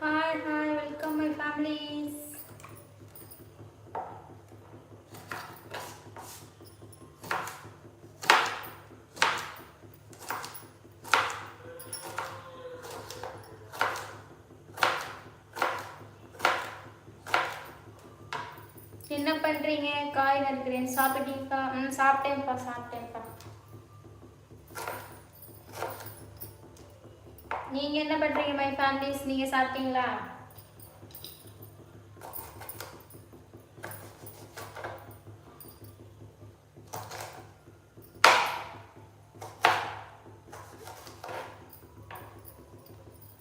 Hi hi welcome my families என்ன பண்றீங்க? காய் நறுக்கிறேன். சாப்பிட்டீங்களா? ம் சாப்பிட்டேன்ப்பா சாப்பிட்டேன்ப்பா நீங்க என்ன பண்றீங்க மை ஃபேமிலிஸ் நீங்க சாப்பிட்டீங்களா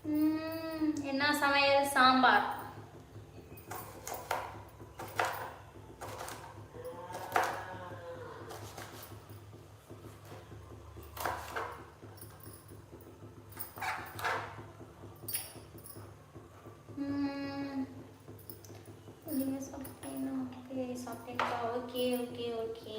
ம், என்ன சமையல் சாம்பார் ம், நீங்க சாப்பிட்டீங்களா ஓகே சாப்பிட்டீங்களா ஓகே ஓகே ஓகே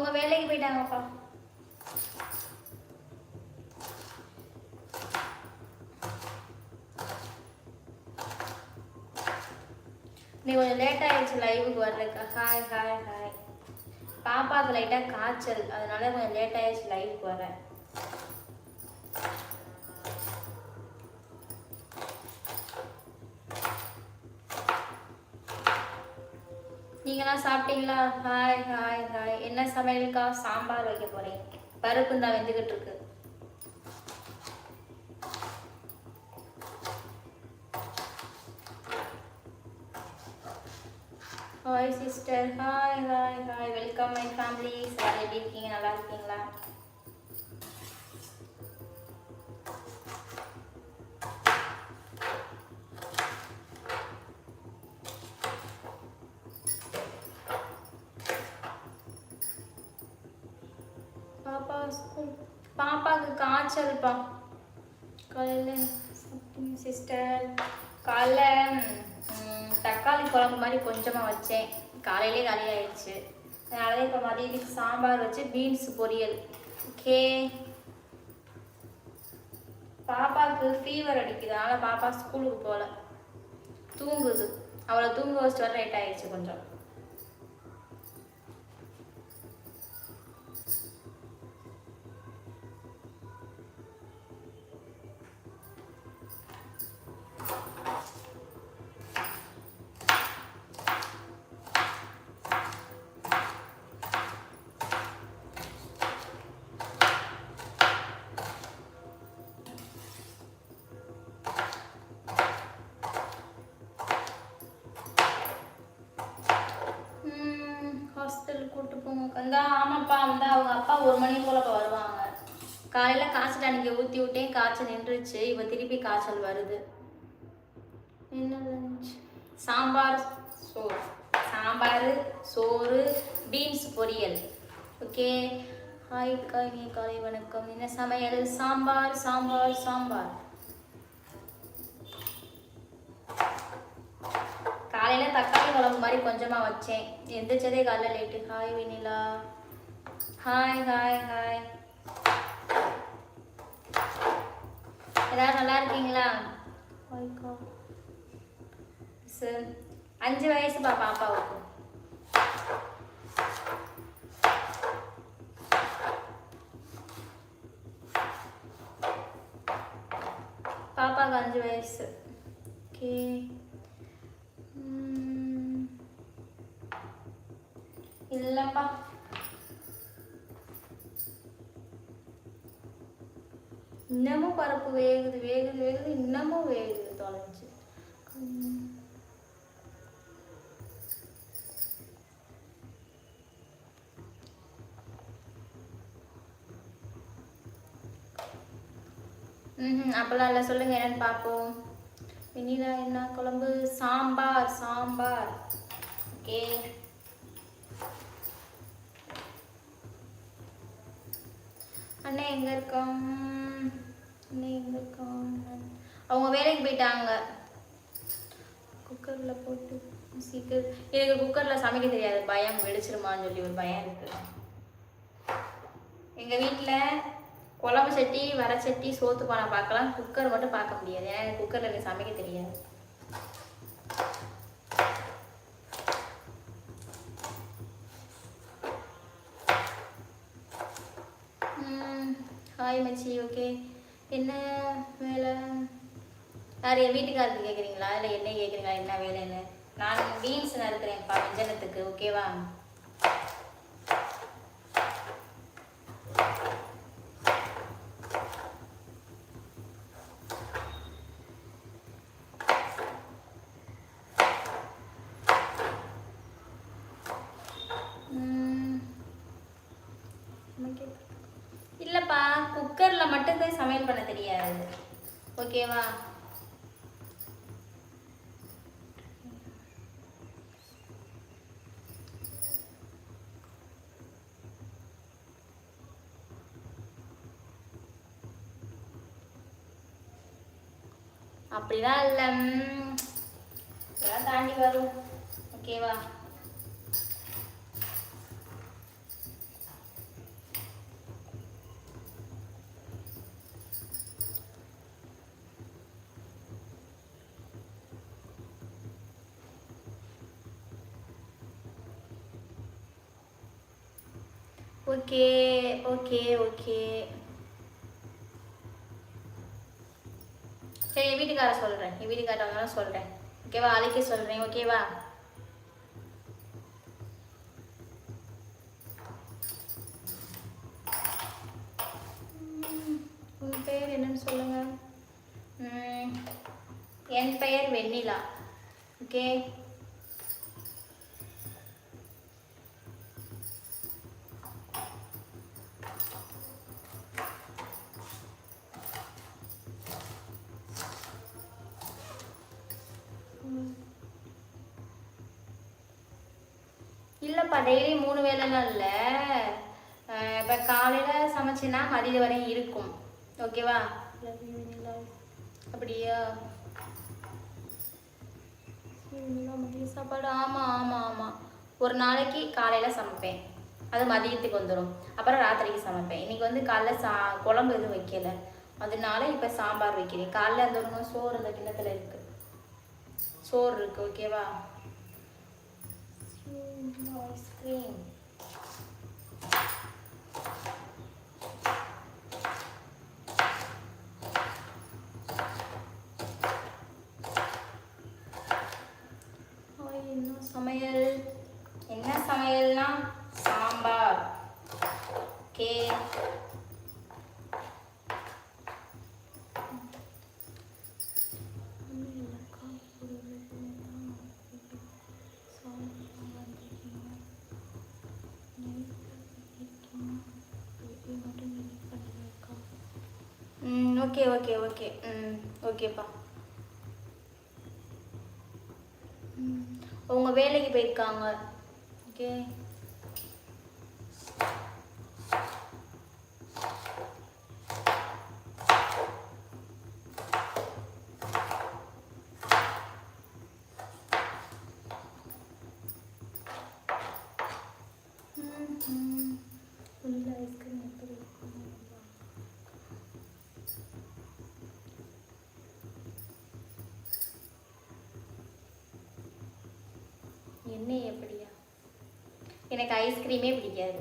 அவங்க வேலைக்கு போயிட்டாங்கப்பா. நீ கொஞ்சம் லேட் ஆயிடுச்சு லைவுக்கு வர்றதுக்கு ஹாய் ஹாய் ஹாய் பாப்பாவுக்கு லைட்டாக காய்ச்சல். அதனால கொஞ்சம் லேட் ஆயிடுச்சு லைவுக்கு வரேன். நீங்களாம் சாப்பிட்டீங்களா? ஹாய் ஹாய் ஹாய் என்ன சமையலுக்கா? சாம்பார் வைக்க போறேன். பருப்பு தான் வெந்துகிட்டு இருக்கு. Hi sister hi hi hi welcome my family sir எப்படி இருக்கீங்க? நல்லா இருக்கீங்களா? பாப்பாவுக்கு காய்ச்சல்ப்பா காலையில் சிஸ்டர் காலைல தக்காளி குழம்பு மாதிரி கொஞ்சமாக வச்சேன். காலையிலே காலி அதனால இப்போ மதியத்துக்கு சாம்பார் வச்சு பீன்ஸ் பொரியல். ஓகே. பாப்பாவுக்கு ஃபீவர் அடிக்குது. அதனால் பாப்பா ஸ்கூலுக்கு போகல தூங்குது. அவளை தூங்க வச்சுட்டு வர லேட் ஆயிடுச்சு கொஞ்சம். காலையில் ஊற்றி விட்டேன் காய்ச்சல் நின்றுச்சு. இப்போ திருப்பி காய்ச்சல் வருது. என்ன சாம்பார் சோறு சாம்பார் சோறு பீன்ஸ் பொரியல். ஓகே? ஹாய் காய் காலை வணக்கம். என்ன சமையல்? சாம்பார் சாம்பார் சாம்பார். காலையில தக்காளி குழம்பு மாதிரி கொஞ்சமா வச்சேன். எந்திரிச்சதே காலைல late hi Vennila hi hi hi எல்லாரும் நல்லா இருக்கீங்களா ஹாய்க்கா சார் அஞ்சு வயசுப்பா பாப்பாவுக்கு பாப்பாவுக்கு அஞ்சு வயசு ஓகே ம். இல்லப்பா இன்னமும் பருப்பு வேகுது வேகுது வேகுது இன்னமும் வேகுது தொலைஞ்சு. ம். அப்போல்லாம் இல்லை சொல்லுங்கள் என்னன்னு பார்ப்போம். வெண்ணிலா என்ன குழம்பு? சாம்பார் சாம்பார். ஓகே. அண்ணன் எங்கே இருக்கோம் இருக்கான் அவங்க வேலைக்கு போயிட்டாங்க. குக்கரில் போட்டு சீக்கிரம் எனக்கு குக்கரில் சமைக்க தெரியாது. பயம் வெடிச்சிருமான்னு சொல்லி ஒரு பயம் இருக்குது எங்கள் வீட்டில் குழம்பு சட்டி வர சட்டி சோத்து பானை பார்க்கலாம். குக்கர் மட்டும் பார்க்க முடியாது. ஏன்னா எனக்கு குக்கரில் எனக்கு சமைக்க தெரியாது. ஹாய் மச்சி. ஓகே என்ன வேலை? யார் என் வீட்டுக்காரருக்கு கேட்குறீங்களா இல்லை என்ன கேட்குறீங்களா என்ன வேலைன்னு? நான் பீன்ஸ் நறுக்கிறேன்ப்பா வஞ்சனத்துக்கு ஓகேவா ம். சமைக்க இல்லைப்பா குக்கரில் ஜாயின் பண்ண தெரியாது. ஓகேவா அப்படிலாம் இல்லை இதெல்லாம் தாண்டி வரும். ஓகேவா ஓகே சரி என் வீட்டுக்கார சொல்கிறேன் என் வீட்டுக்கார சொல்கிறேன் ஓகேவா? அழைக்க சொல்கிறேன் ஓகேவா? இல்லைப்பா டெய்லி மூணு வேலைலாம் இல்லை. இப்போ காலையில் சமைச்சேன்னா மதியம் வரையும் இருக்கும். ஓகேவா? அப்படியா? மதிய சாப்பாடு. ஆமாம் ஆமாம் ஆமாம் ஒரு நாளைக்கு காலையில் சமைப்பேன். அது மதியத்துக்கு வந்துடும் அப்புறம் ராத்திரிக்கு சமைப்பேன். இன்னைக்கு வந்து காலைல சா குழம்பு எதுவும் வைக்கல. அதனால இப்போ சாம்பார் வைக்கிறேன். காலைல அந்த சோறு அந்த கிண்ணத்தில் இருக்குது சோறு இருக்குது ஓகேவா? ஐஸ்கிரீம் என்ன சமையல்? என்ன சமையல்னா சாம்பார். கேக் ஓகேப்பா அவங்க வேலைக்கு போயிருக்காங்க. ஓகே ம்ஹும். உள்ள ஐஸ்கிரீம் எப்படி இருக்கும்? என்ன எப்படியா? எனக்கு ஐஸ்கிரீமே பிடிக்காது.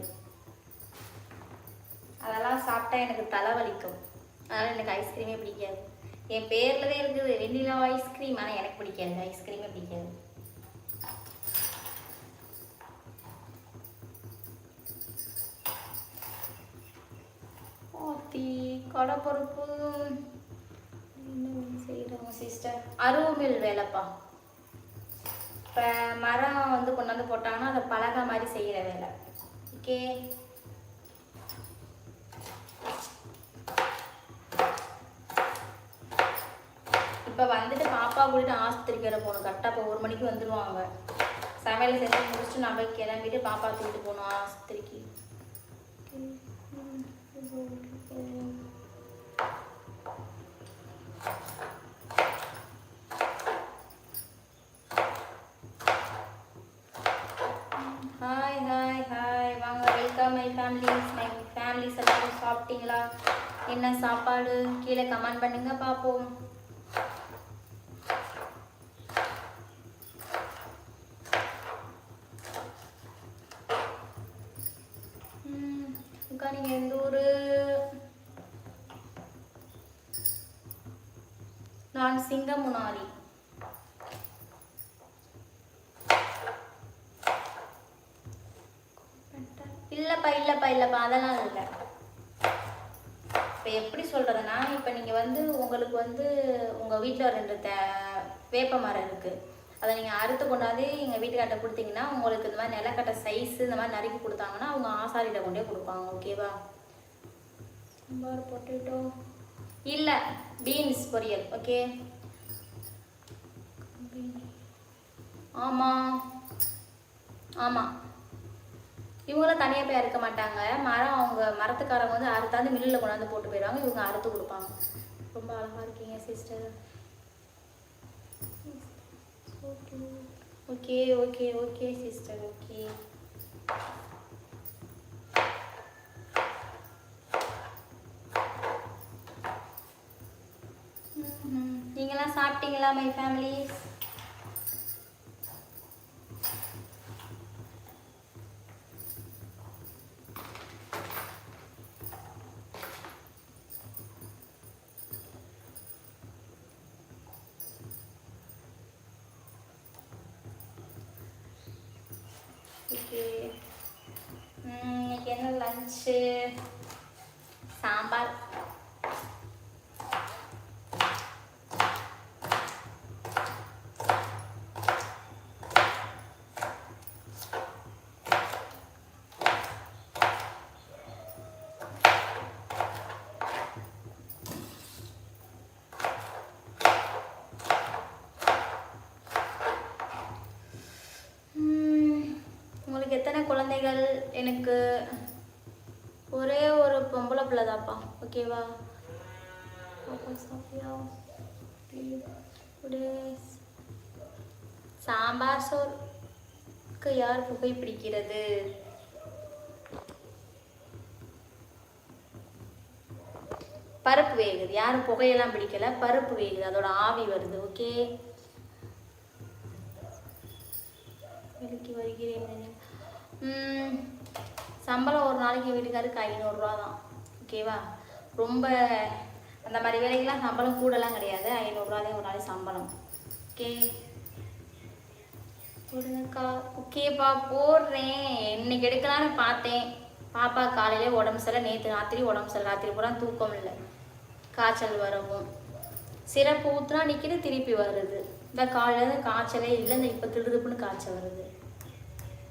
அதெல்லாம் சாப்பிட்டா எனக்கு தலைவலிக்கும். அதனால் எனக்கு ஐஸ்கிரீமே பிடிக்காது. என் பேரில் தான் இருக்குது வெண்ணிலா ஐஸ்கிரீம் ஆனால் எனக்கு பிடிக்காது. ஐஸ்கிரீமே பிடிக்காது. ஆத்தி கடை பொறுப்பு. என்ன செய்கிறாங்க சிஸ்டர் அருவமில் வேலைப்பா. இப்போ மரம் வந்து கொண்டு வந்து போட்டாங்கன்னா அதை பலகை மாதிரி செய்கிற வேலை. ஓகே? இப்போ வந்துட்டு பாப்பா கூட்டிட்டு ஆஸ்பத்திரிக்கு வர போகணும். கரெக்டாக இப்போ ஒரு மணிக்கு வந்துடுவாங்க சமையல் செஞ்சு முடிச்சுட்டு நம்ம கிளம்பிட்டு பாப்பா தூக்கிட்டு போகணும் ஆஸ்பத்திரிக்கு ஹாய் ஹாய் ஹாய் வாங்க welcome my families my families எல்லாரும் சாப்பிட்டீங்களா என்ன சாப்பாடு? கீழே கமெண்ட் பண்ணுங்க பார்ப்போம். அக்கா நீங்கள் எந்த ஊர்? நான் சிங்கமுனாரி. இல்லைப்பா இல்லைப்பா இல்லைப்பா அதெல்லாம் இல்லை இப்போ எப்படி சொல்கிறதுனா இப்போ நீங்கள் வந்து உங்களுக்கு வந்து உங்கள் வீட்டில் ரெண்டு தே வேப்ப மரம் இருக்குது அதை நீங்கள் அறுத்து கொண்டாந்து எங்கள் வீட்டுக்கார்ட்ட கொடுத்தீங்கன்னா உங்களுக்கு இந்த மாதிரி நிலக்கட்டை சைஸ் இந்த மாதிரி நறுக்கி கொடுத்தாங்கன்னா அவங்க ஆசாரியிட கொண்டே கொடுப்பாங்க ஓகேவா சாம்பார் பொட்டேட்டோ. இல்லை பீன்ஸ் பொரியல் ஓகே ஆமாம் ஆமாம் இவங்களாம் தனியாக போய் அறுக்க மாட்டாங்க. மரம் அவங்க மரத்துக்காரங்க வந்து அறுத்தாந்து மில்லில் கொண்டாந்து போட்டு போயிடுவாங்க. இவங்க அறுத்து கொடுப்பாங்க. ரொம்ப அழகாக இருக்கீங்க sister okay okay okay sister okay நீங்களாம் சாப்பிட்டீங்களா மை ஃபேமிலிஸ் என்ன லஞ்சு சாம்பார். உங்களுக்கு எத்தனை குழந்தைகள் எனக்கு? பிள்ளை தான்ப்பா ஓகேவா சாம்பார் சோறுக்கு யார் புகை பிடிக்கிறது? பருப்பு வேகுது. யாரும் புகையெல்லாம் பிடிக்கல. பருப்பு வேகுது. அதோட ஆவி வருது. ஓகே வேலைக்கு வருகிறேன். ம், சம்பளம் ஒரு நாளைக்கு வீட்டுக்காருக்கு ஐநூறுரூவா தான். ஓகேவா? ரொம்ப அந்த மாதிரி வேலைக்கெல்லாம் சம்பளம் கூடலாம் கிடையாது. ஐநூறுரூவா தான் ஒரு நாளைக்கு சம்பளம். ஓகே? சொல்லுங்கக்கா ஓகேப்பா போடுறேன். இன்னைக்கு எடுக்கலாம்னு பார்த்தேன். பாப்பா காலையிலே உடம்பு சரியில்லை. நேற்று ராத்திரி உடம்பு சரியில்லை. ராத்திரி பூரா தூக்கம் இல்லை. காய்ச்சல் வரவும். சிறப்பு ஊற்றுனா நிற்கிது திருப்பி வருது. இந்த காலையிலேருந்து காய்ச்சலே இல்லை. இந்த இப்போ திடுதுப்புன்னு காய்ச்சல் வருது.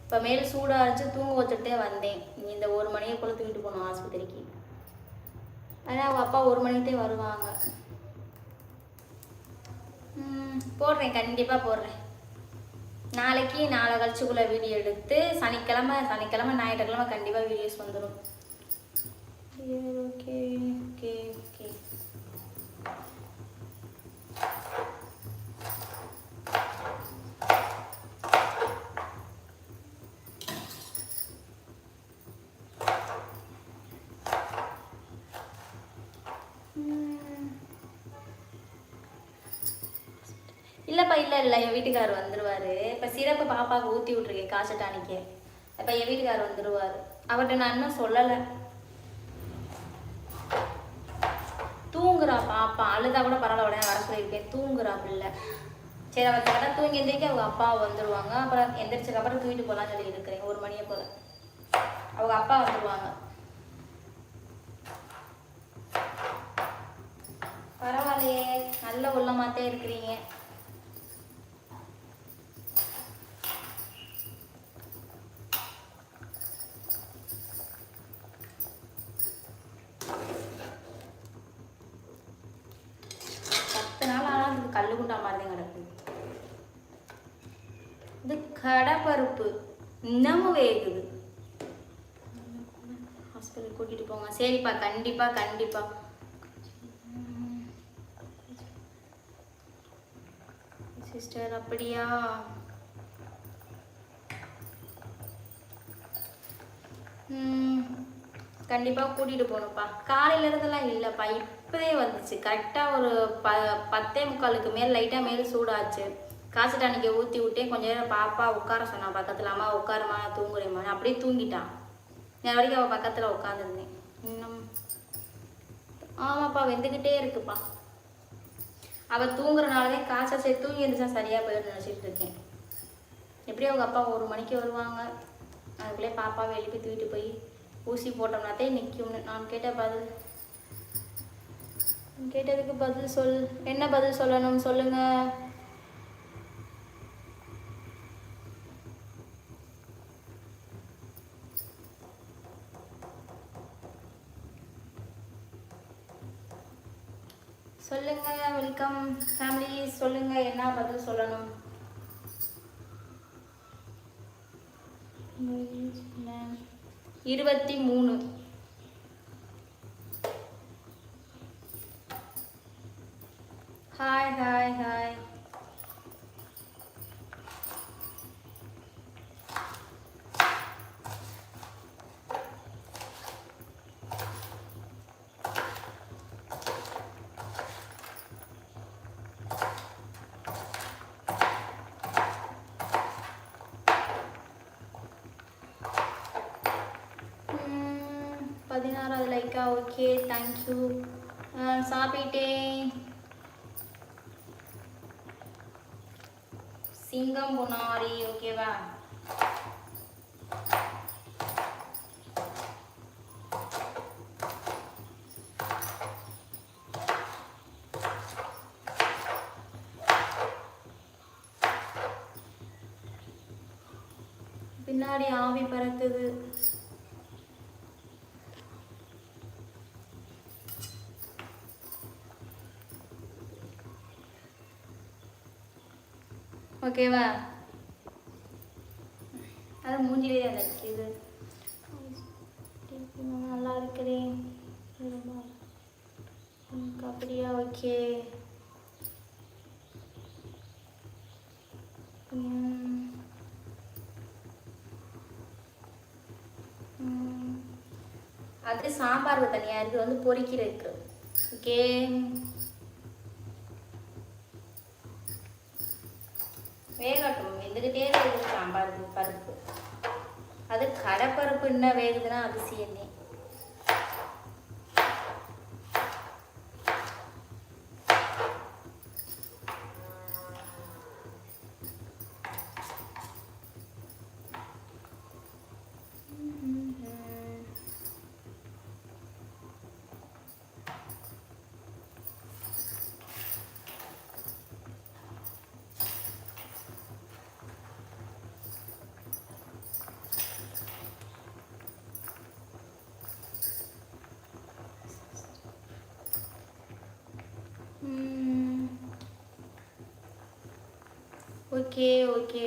இப்போ மேல் சூடாக இருந்துச்சு. தூங்க வச்சுட்டே வந்தேன். இந்த ஒரு மணியை போல் தூக்கிட்டு போகணும் ஆஸ்பத்திரிக்கு. அதனால் அவங்க அப்பா ஒரு மணிக்கே வருவாங்க. போடுறேன் கண்டிப்பாக போடுறேன். நாளைக்கு நாளை கழிச்சுக்குள்ளே வீடியோ எடுத்து சனிக்கிழமை சனிக்கிழமை ஞாயிற்றுக்கிழமை கண்டிப்பாக வீடியோஸ் வந்துடும் ஓகே ஓகே ஓகே இல்லைப்பா இல்லை இல்லை. என் வீட்டுக்காரர் வந்துடுவார் இப்போ சிறப்பு பாப்பாவுக்கு ஊற்றி விட்ருக்கேன் காய்ச்சல் டானிக்கு இப்போ என் வீட்டுக்காரர் வந்துடுவார் அவர்கிட்ட நான் இன்னும் சொல்லலை. தூங்குறா பாப்பா. அழுதா கூட பரவாயில்ல உடனே வர சொல்லியிருக்கேன். தூங்குறா பிள்ளை. சரி அவள் கரெக்டாக தூங்கி எந்திரிக்க அவங்க அப்பா வந்துடுவாங்க அப்புறம் எந்திரிச்சதுக்கு அப்புறம் தூக்கிட்டு போகலான்னு சொல்லி இருக்கிறேன். ஒரு மணியை போல். அவங்க அப்பா வந்துடுவாங்க பரவாயில்லையே. நல்ல உள்ளமாத்தே இருக்கிறீங்க. கடப்பருப்பு இன்னமும் வேகுது. ஹாஸ்பிட்டல் கூட்டிட்டு போங்க. சரிப்பா கண்டிப்பா கண்டிப்பா. சிஸ்டர் அப்படியா? ம், கூட்டிகிட்டு போகணும்ப்பா. காலையில இருந்தெல்லாம் இல்லைப்பா இப்போதே வந்துச்சு. கரெக்டாக ஒரு ப பத்தே முக்காலுக்கு மேல் லைட்டாக மேல் சூடாச்சு. காசு அன்றைக்கி ஊற்றி விட்டேன் கொஞ்ச நேரம் பாப்பா உட்கார சொன்னான் பக்கத்தில் அம்மா உட்காருமா தூங்குறேம்மா. அப்படியே தூங்கிட்டான் நான் வரைக்கும் அவள் பக்கத்தில் உட்காந்துருந்தேன். இன்னும் ஆமாப்பா வெந்துக்கிட்டே இருக்குப்பா. அவள் தூங்குறனாலே காய்ச்சல் சரி தூங்கி இருந்துச்சா சரியாக போயிடும் நினச்சிட்டு இருக்கேன். எப்படியும் அவங்க அப்பா ஒரு மணிக்கு வருவாங்க. அதுக்குள்ளே பாப்பாவை எழுப்பி தூக்கிட்டு போய் ஊசி போட்டோம்னாத்தே நிற்கும்னு நான் கேட்ட பதில் கேட்டதுக்கு பதில் சொல் என்ன பதில் சொல்லணும் சொல்லுங்கள் வணக்கம். ஃபேமிலி சொல்லுங்க என்ன பதில் சொல்லணும்? இருபத்தி மூணு. ஹாய் ஹாய் ஹாய் ம், பதினாறாவது லைக்கா ஓகே தேங்க்யூ சாப்பிட்டேன். சிங்கம் புனாரி ஓகேவா பின்னாடி ஆவி பறக்குது. ஓகேவா அது மூஞ்சிலே தான் இருக்குது நல்லா இருக்கிறேன். அப்படியா? ஓகே. அது சாம்பாருக்கு தனியாக இது வந்து பொரிக்கிறதுக்கு. ஓகே. வேகட்டும். வெந்துக்கிட்டே இருக்குது சாம்பார் பருப்பு. அது கடப்பருப்பு என்ன வேகுதுன்னா அதிசயமே ஓகே ஓகே.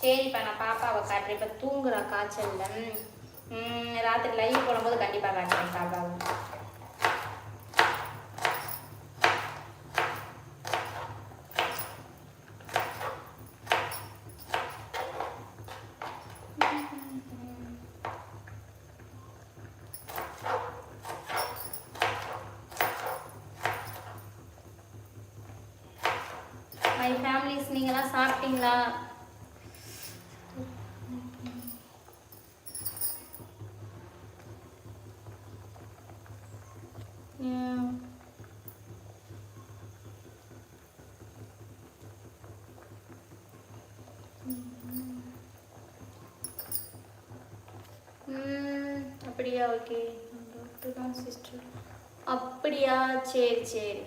சரிப்பா நான் பாப்பாவை காட்டுறேன். இப்போ தூங்குறா காய்ச்சல்ல. ராத்திரி லைவ் போடும்போது கண்டிப்பாக காட்டுறேன் பாப்பாவை. ஹை ஃபேமிலிஸ் நீங்களாம் சாப்பிட்டீங்களா? அப்படியா? ஓகே டாக்டர் தான் சிஸ்டர் அப்படியா? சரி சரி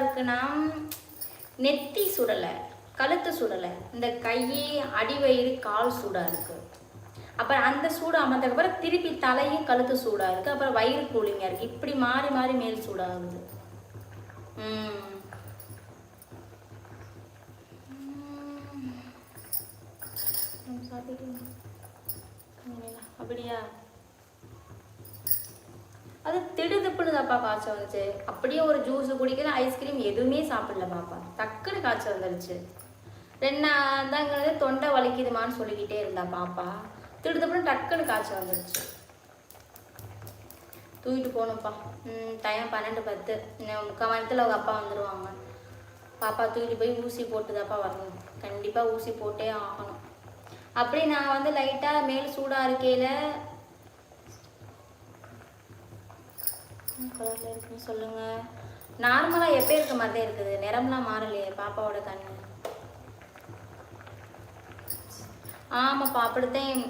இருக்குன்னா நெத்தி சுடலை கழுத்து சுடலை. இந்த கை அடிவயிறு கால் சூடாக இருக்கு. அப்புறம் அந்த சூடு அமர்ந்ததுக்கப்புறம் திருப்பி தலையும் கழுத்து சூடாக இருக்குது அப்புறம் வயிறு கூலிங்காக இருக்குது இப்படி மாறி மாறி மேல் சூடாகுது. அப்படியா? அது திடுதுப்புன்னு தான்ப்பா காய்ச்சல் வந்துச்சு. அப்படியே ஒரு ஜூஸ் குடிக்கிற ஐஸ்கிரீம் எதுவுமே சாப்பிடல பாப்பா டக்குன்னு காய்ச்சல் வந்துருச்சு. ரெண்டாந்தாங்கிறது தொண்டை வலிக்குதுமான்னு சொல்லிக்கிட்டே இருந்தா பாப்பா திடுதுப்புன்னு டக்குன்னு காய்ச்சல் வந்துருச்சு. தூக்கிட்டு போகணும்ப்பா. ம் டைம் பன்னெண்டு பத்து. இன்னும் முக்கால் மணி அவங்க அப்பா வந்துடுவாங்க பாப்பா தூக்கிட்டு போய் ஊசி போட்டுதாப்பா வரணும். கண்டிப்பாக ஊசி போட்டே ஆகணும். அப்படி நான் வந்து லைட்டாக மேல் சூடாக இருக்கையில் கலரில் இருக்குன்னு சொல்லுங்கள் நார்மலாக எப்போ இருக்க மாதிரி தான் இருக்குது? நிறம்லாம் மாறலையே பாப்பாவோட கண்ணு. ஆமாப்பா அப்படித்தான்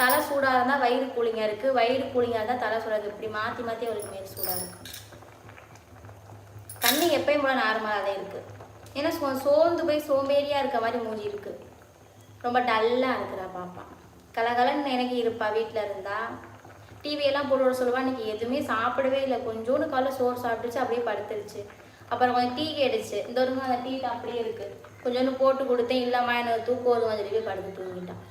தலை சூடாக இருந்தால் வயிறு கூலிங்காக இருக்குது வயிறு கூலிங்காக இருந்தால் தலை சூடாக இருக்குது இப்படி மாற்றி மாற்றி அவளுக்கு மேல் சூடாக இருக்கும் கண்ணு எப்பயும் போல நார்மலாக தான் இருக்குது ஏன்னா சோ சோர்ந்து போய் சோம்பேறியாக இருக்க மாதிரி மூஞ்சி இருக்குது ரொம்ப டல்லாக இருக்கிறா பாப்பா. கலகலன்னு எனக்கு இருப்பா வீட்டில் இருந்தால் டிவியெல்லாம் போட்டு விட சொல்லுவா. இன்னைக்கு எதுவுமே சாப்பிடவே இல்லை. கொஞ்சோண்டு காலைல சோறு சாப்பிட்டுச்சு அப்படியே படுத்துருச்சு. அப்புறம் கொஞ்சம் டீ கேடுச்சு இந்த ஒரு அந்த டீ அப்படியே இருக்குது கொஞ்சோண்டு போட்டு கொடுத்தேன். இல்லம்மா எனக்கு தூக்கம் வருமா சொல்லி போய் படுத்து தூங்கிட்டான்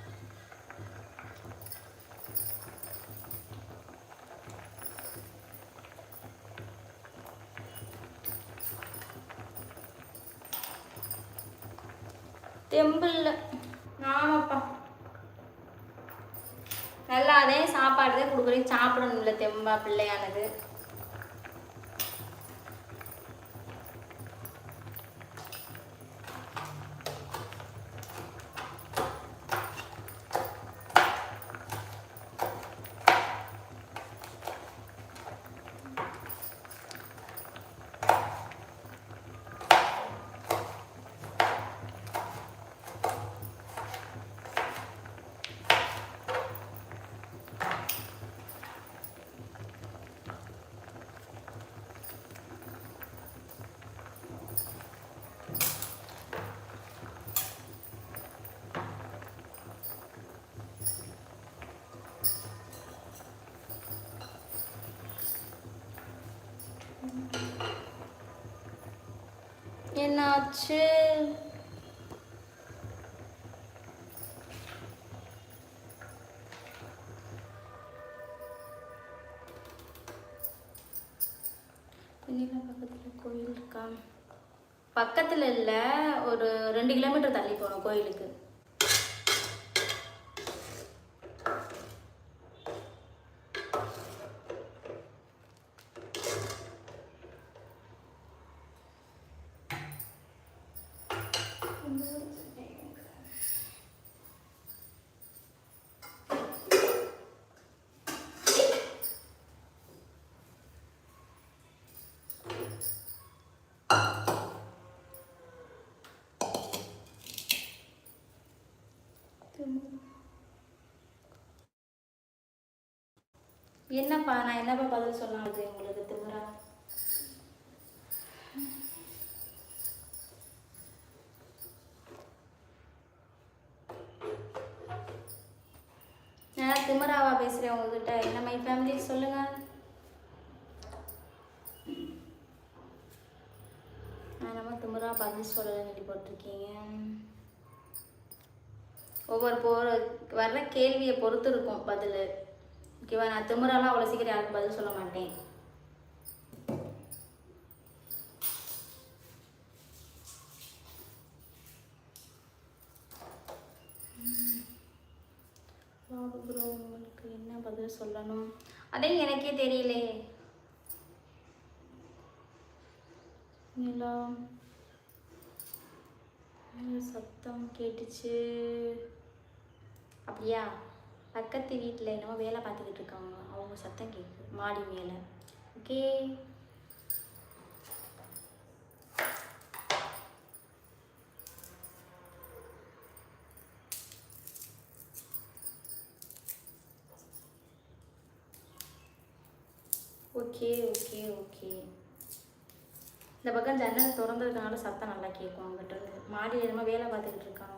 தெம்பு இல்லை. ஆமாப்பா நல்லா அதே சாப்பாடு தான் கொடுக்குறேன் சாப்பிடணும் இல்லை தெம்பா பிள்ளையானது. என்னாச்சு? பக்கத்தில் கோயில் இருக்கா? பக்கத்தில் இல்லை ஒரு ரெண்டு கிலோமீட்டர் தள்ளி போகணும் கோயிலுக்கு. என்னப்பா நான் என்னப்பா பதில் சொல்லலாம் அது உங்களுக்கு திமுறா நான் திமுறாவா பேசுகிறேன் உங்ககிட்ட? என்ன மை ஃபேமிலி சொல்லுங்க. நம்ம திமுறா பதில் சொல்லி போட்டிருக்கீங்க. ஒவ்வொரு போற வர்ற கேள்வியை பொறுத்து இருக்கும் பதில். ஓகேவா? நான் திமுறாலாம் அவ்வளோ சீக்கிரம் யாருக்கும் பதில் சொல்ல மாட்டேன். ப்ரோ உங்களுக்கு என்ன பதில் சொல்லணும்? அதே எனக்கே தெரியலே. நிலா சத்தம் கேட்டுச்சு. அப்படியா? பக்கத்து வீட்டில் என்னமோ வேலை பார்த்துக்கிட்டு இருக்காங்க. அவங்க சத்தம் கேட்குது மாடி மேலே. ஓகே. Okay okay okay. இந்த பக்கம் ஜன்னல் திறந்ததுனால சத்தம் நல்லா கேட்கும் அங்கிட்ட இருந்து. மாடியில் என்னமோ வேலை பார்த்துக்கிட்டு இருக்காங்க.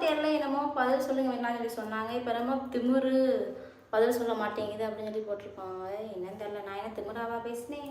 என்னமோ தெரியல என்னமோ பதில் சொல்லுங்க வேணாம் சொல்லி சொன்னாங்க. இப்போ ரொம்ப திமுரு பதில் சொல்ல மாட்டேங்குது அப்படின்னு சொல்லி போட்டிருப்பாங்க என்னன்னு தெரியல. நான் என்ன திமுறாவா பேசினேன்?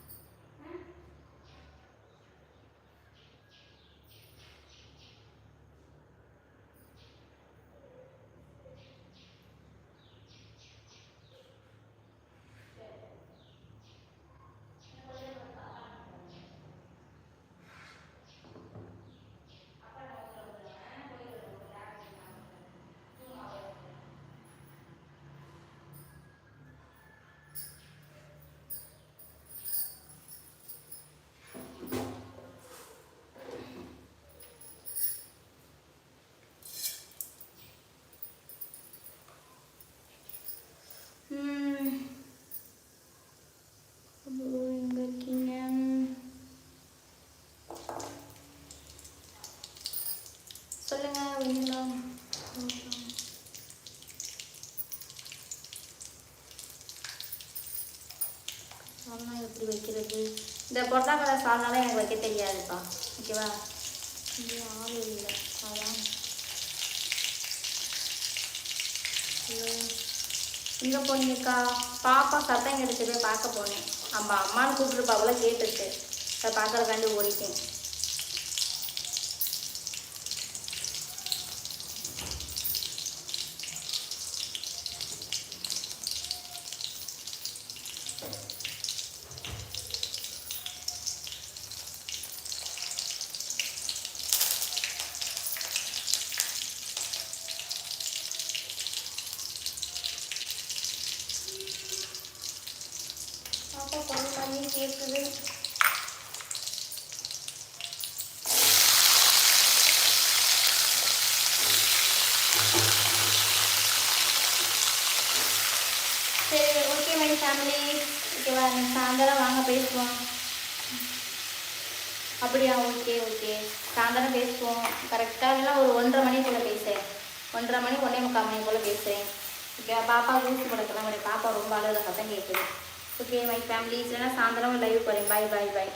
இந்த கலர் சால்னாலாம் எனக்கு வைக்க தெரியாதுப்பா. ஓகேவா? இது ஆள் இல்லை அதான் ஐயோ. போனீங்கக்கா பாப்பா சத்தம் எடுத்து போய் பார்க்க போனேன். அம்மா அம்மான்னு கூப்பிட்டுருப்பா அவ்வளோ கேட்டுருக்கு. அதை பார்க்கறதுக்காண்டி ஓடிட்டேன் பாப்பா பொண்ணு மாதிரியே கேட்குது சரி ஓகே மை ஃபேமிலி ஓகேவா இன்னைக்கு சாயந்தரம் வாங்க பேசுவோம் அப்படியா ஓகே ஓகே சாயந்தரம் பேசுவோம் கரெக்டாக இல்லைனா ஒரு ஒன்றரை மணிக்குள்ளே பேசுகிறேன் ஒன்றரை மணி ஒன்றே முக்கால் போல் பேசுகிறேன் இப்போ பாப்பா ஊசி போடக்கலாம் பாப்பா ரொம்ப அழுகிற சத்தம் கேட்குது ஓகே மை ஃபேமிலி இல்லைன்னா சாயந்தரம் லைவ் போகிறேன் பாய் பாய் பாய்